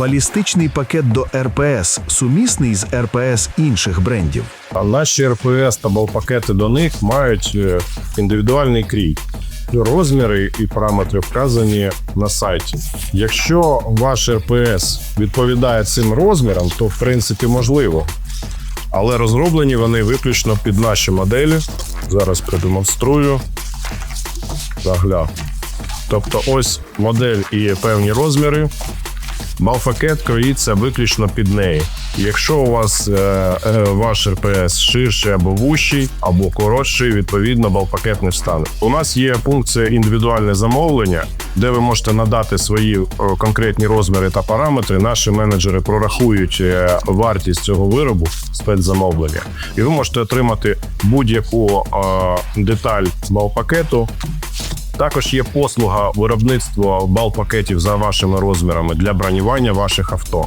Балістичний пакет до РПС сумісний з РПС інших брендів. А наші РПС та балпакети до них мають е, індивідуальний крій. Розміри і параметри вказані на сайті. Якщо ваш РПС відповідає цим розмірам, то в принципі можливо. Але розроблені вони виключно під наші моделі. Зараз продемонструю. Загля. Тобто, ось модель і певні розміри. Балфакет кроїться виключно під неї. Якщо у вас е, е, ваш РПС ширший або вущий, або коротший, відповідно, балпакет не встане. У нас є функція індивідуальне замовлення, де ви можете надати свої е, конкретні розміри та параметри. Наші менеджери прорахують е, вартість цього виробу спецзамовлення, і ви можете отримати будь-яку е, деталь балпакету також є послуга виробництва бал-пакетів за вашими розмірами для бронювання ваших авто.